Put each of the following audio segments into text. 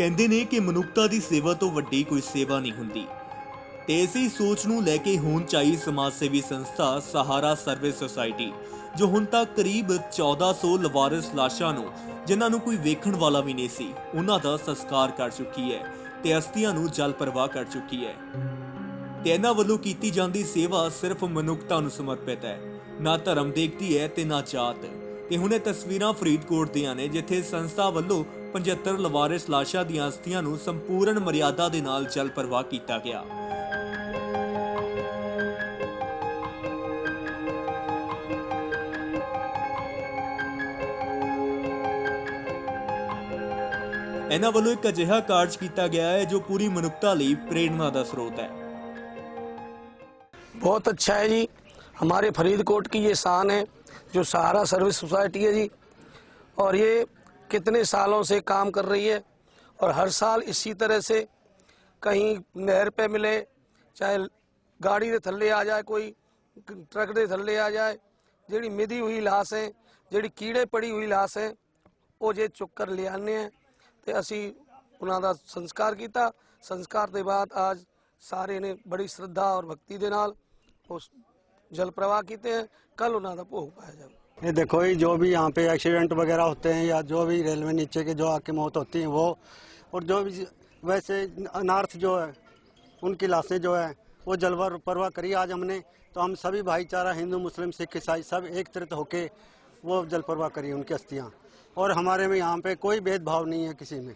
ਕਹਿੰਦੇ ਨੇ ਕਿ ਮਨੁੱਖਤਾ ਦੀ ਸੇਵਾ ਤੋਂ ਵੱਡੀ ਕੋਈ ਸੇਵਾ ਨਹੀਂ ਹੁੰਦੀ। ਤੇ ਇਸੇ ਸੋਚ ਨੂੰ ਲੈ ਕੇ ਹੋਂਦ ਚਾਈ ਸਮਾਜ ਸੇਵੀ ਸੰਸਥਾ ਸਹਾਰਾ ਸਰਵਿਸ ਸੁਸਾਇਟੀ, ਜੋ ਹੁਣ ਤੱਕ ਕਰੀਬ 1400 ਲਵਾਰਿਸ ਲਾਸ਼ਾਂ ਨੂੰ, ਜਿਨ੍ਹਾਂ ਨੂੰ ਕੋਈ ਵੇਖਣ ਵਾਲਾ ਵੀ ਨਹੀਂ ਸੀ, ਉਹਨਾਂ ਦਾ ਸੰਸਕਾਰ ਕਰ ਚੁੱਕੀ ਹੈ ਤੇ ਅਸਥੀਆਂ ਨੂੰ ਜਲ ਪ੍ਰਵਾਹ ਕਰ ਚੁੱਕੀ ਹੈ। ਤੇ ਇਹਨਾਂ ਵੱਲੋਂ ਕੀਤੀ ਜਾਂਦੀ ਸੇਵਾ ਸਿਰਫ ਮਨੁੱਖਤਾ ਨੂੰ ਸਮਰਪਿਤ ਹੈ, ਨਾ ਧਰਮ ਦੇਖਦੀ ਹੈ ਤੇ ਨਾ ਜਾਤ। ਤੇ ਹੁਣ ਤਸਵੀਰਾਂ ਫਰੀਦਕੋਟ ਦੀਆਂ ਨੇ, ਜਿੱਥੇ ਸੰਸਥਾ ਵੱਲੋਂ 75 ਲਵਾਰਿਸ ਲਾਸ਼ਾਂ ਦੀਆਂ ਅਸਥੀਆਂ ਨੂੰ ਸੰਪੂਰਨ ਮਰਿਆਦਾ ਦੇ ਨਾਲ ਜਲ ਪ੍ਰਵਾਹ ਕੀਤਾ ਗਿਆ। ਇਹਨਾਂ ਵੱਲੋਂ ਇੱਕ ਅਜਿਹਾ ਕਾਰਜ ਕੀਤਾ ਗਿਆ ਹੈ, ਜੋ ਪੂਰੀ ਮਨੁੱਖਤਾ ਲਈ ਪ੍ਰੇਰਣਾ ਦਾ ਸਰੋਤ ਹੈ। ਬਹੁਤ ਅੱਛਾ ਹੈ ਜੀ। हमारे फरीदकोट की ये शान है जो सहारा सर्विस सोसाइटी है जी और ये कितने सालों से काम कर रही है और हर साल इसी तरह से कहीं नहर पे मिले चाहे गाड़ी ਦੇ ਥੱਲੇ ਆ ਜਾਏ ਕੋਈ ਟਰੱਕ ਦੇ ਥੱਲੇ ਆ ਜਾਏ ਜਿਹੜੀ ਮਿਧੀ ਹੋਈ ਲਾਸ਼ ਹੈ ਜਿਹੜੀ ਕੀੜੇ ਪੜੀ ਹੋਈ ਲਾਸ਼ ਹੈ ਉਹ ਜੇ ਚੁੱਕ ਕਰ ਲਿਆਨੇ ਆ ਤੇ ਅਸੀਂ ਉਹਨਾਂ ਦਾ ਸੰਸਕਾਰ ਕੀਤਾ ਸੰਸਕਾਰ ਦੇ ਬਾਅਦ ਅੱਜ ਸਾਰੇ ਨੇ ਬੜੀ ਸ਼ਰਧਾ ਔਰ ਭਗਤੀ ਦੇ ਨਾਲ ਉਸ जल प्रवाह किते तो कल उन्होंने भोग पाया जाए ये देखो ये जो भी यहाँ पे एक्सीडेंट वगैरह होते हैं या जो भी रेलवे नीचे के जो आके मौत होती है वो, और जो भी वैसे अनार्थ जो है, उनकी लाशें जो है, वो जलवा परवाह करी। आज हमने तो हम सभी भाईचारा, हिंदू, मुस्लिम, सिख, ईसाई, सब एकत्रित होके वो जल परवाह करी उनकी अस्थियाँ। और हमारे में यहाँ पे कोई भेदभाव नहीं है किसी में।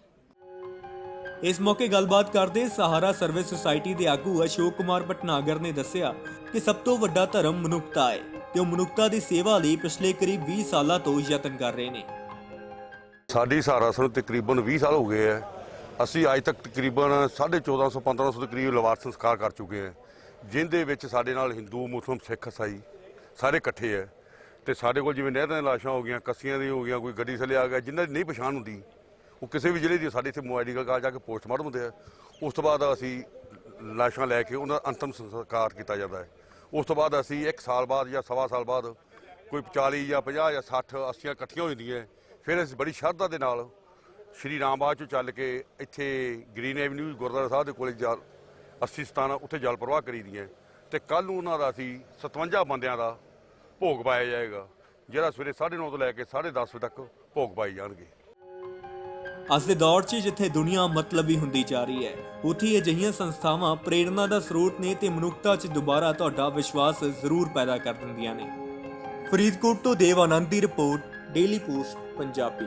ਇਸ ਮੌਕੇ ਗੱਲਬਾਤ ਕਰਦੇ ਸਹਾਰਾ ਸਰਵਿਸ ਸੁਸਾਇਟੀ ਦੇ ਆਗੂ ਅਸ਼ੋਕ ਕੁਮਾਰ ਪਟਨਾਗਰ ਨੇ ਦੱਸਿਆ ਕਿ ਸਭ ਤੋਂ ਵੱਡਾ ਧਰਮ ਮਨੁੱਖਤਾ ਹੈ ਤੇ ਉਹ ਮਨੁੱਖਤਾ ਦੀ ਸੇਵਾ ਲਈ ਪਿਛਲੇ ਕਰੀਬ 20 ਸਾਲਾਂ ਤੋਂ ਯਤਨ ਕਰ ਰਹੇ ਨੇ। ਸਾਡੀ ਸਹਾਰਾ ਸਾਨੂੰ ਤਕਰੀਬਨ 20 ਸਾਲ ਹੋ ਗਏ ਹੈ। ਅਸੀਂ ਅੱਜ ਤੱਕ ਤਕਰੀਬਨ 1450 1500 ਦੇ ਕਰੀਬ ਲਵਾਰ ਸੰਸਕਾਰ ਕਰ ਚੁੱਕੇ ਹਾਂ, ਜਿੰਦੇ ਵਿੱਚ ਸਾਡੇ ਨਾਲ ਹਿੰਦੂ, ਮੁਸਲਮ, ਸਿੱਖ ਈਸਾਈ ਸਾਰੇ ਇਕੱਠੇ ਹੈ। ਤੇ ਸਾਡੇ ਕੋਲ ਜਿਵੇਂ ਨਹਿਰਾਂ ਦੀਆਂ ਲਾਸ਼ਾਂ ਹੋ ਗਈਆਂ, ਕੱਸੀਆਂ ਦੀ ਹੋ ਗਈਆਂ, ਕੋਈ ਗੱਡੀ ਥੱਲੇ ਆ ਗਿਆ, ਜਿਨ੍ਹਾਂ ਦੀ ਨਹੀਂ ਪਛਾਣ ਹੁੰਦੀ ਉਹ ਕਿਸੇ ਵੀ ਜ਼ਿਲ੍ਹੇ ਦੀ ਸਾਡੇ ਇੱਥੇ ਮੈਡੀਕਲ ਕਾਲਜ ਜਾ ਕੇ ਪੋਸਟਮਾਰਟਮ ਹੁੰਦੇ ਆ, ਉਸ ਤੋਂ ਬਾਅਦ ਅਸੀਂ ਲਾਸ਼ਾਂ ਲੈ ਕੇ ਉਹਨਾਂ ਦਾ ਅੰਤਮ ਸੰਸਕਾਰ ਕੀਤਾ ਜਾਂਦਾ ਹੈ। ਉਸ ਤੋਂ ਬਾਅਦ ਅਸੀਂ 1 ਸਾਲ ਬਾਅਦ ਜਾਂ ਸਵਾ ਸਾਲ ਬਾਅਦ ਕੋਈ 40 ਜਾਂ 50 ਜਾਂ 60 ਅੱਸੀਆਂ ਇਕੱਠੀਆਂ ਹੋ ਜਾਂਦੀਆਂ ਫਿਰ ਅਸੀਂ ਬੜੀ ਸ਼ਰਧਾ ਦੇ ਨਾਲ ਸ਼੍ਰੀ ਰਾਮਬਾਗ ਚੋਂ ਚੱਲ ਕੇ ਇੱਥੇ ਗ੍ਰੀਨ ਐਵਨਿਊ ਗੁਰਦੁਆਰਾ ਸਾਹਿਬ ਦੇ ਕੋਲੇ ਜਲ 80 ਸਤਾਨ ਉੱਥੇ ਜਲ ਪ੍ਰਵਾਹ ਕਰੀ ਦੀਆਂ ਤੇ ਕੱਲ ਨੂੰ ਉਹਨਾਂ ਦਾ ਅਸੀਂ 57 ਬੰਦਿਆਂ ਦਾ ਭੋਗ ਪਾਇਆ ਜਾਏਗਾ, ਜਿਹੜਾ ਸਵੇਰੇ 9:30 ਤੋਂ ਲੈ ਕੇ 10:30 ਵਜੇ ਤੱਕ ਭੋਗ ਪਾਈ ਜਾਣਗੇ। ਅੱਜ ਦੇ ਦੌਰ 'ਚ ਜਿੱਥੇ ਦੁਨੀਆ ਮਤਲਬੀ ਹੁੰਦੀ ਜਾ ਰਹੀ ਹੈ, ਉੱਥੇ ਹੀ ਅਜਿਹੀਆਂ ਸੰਸਥਾਵਾਂ ਪ੍ਰੇਰਣਾ ਦਾ ਸਰੋਤ ਨੇ ਤੇ ਮਨੁੱਖਤਾ 'ਚ ਦੁਬਾਰਾ ਤੁਹਾਡਾ ਵਿਸ਼ਵਾਸ ਜ਼ਰੂਰ ਪੈਦਾ ਕਰ ਦਿੰਦੀਆਂ ਨੇ। ਫਰੀਦਕੋਟ ਤੋਂ ਦੇਵ ਆਨੰਦ ਦੀ ਰਿਪੋਰਟ, ਡੇਲੀ ਪੋਸਟ, ਪੰਜਾਬੀ।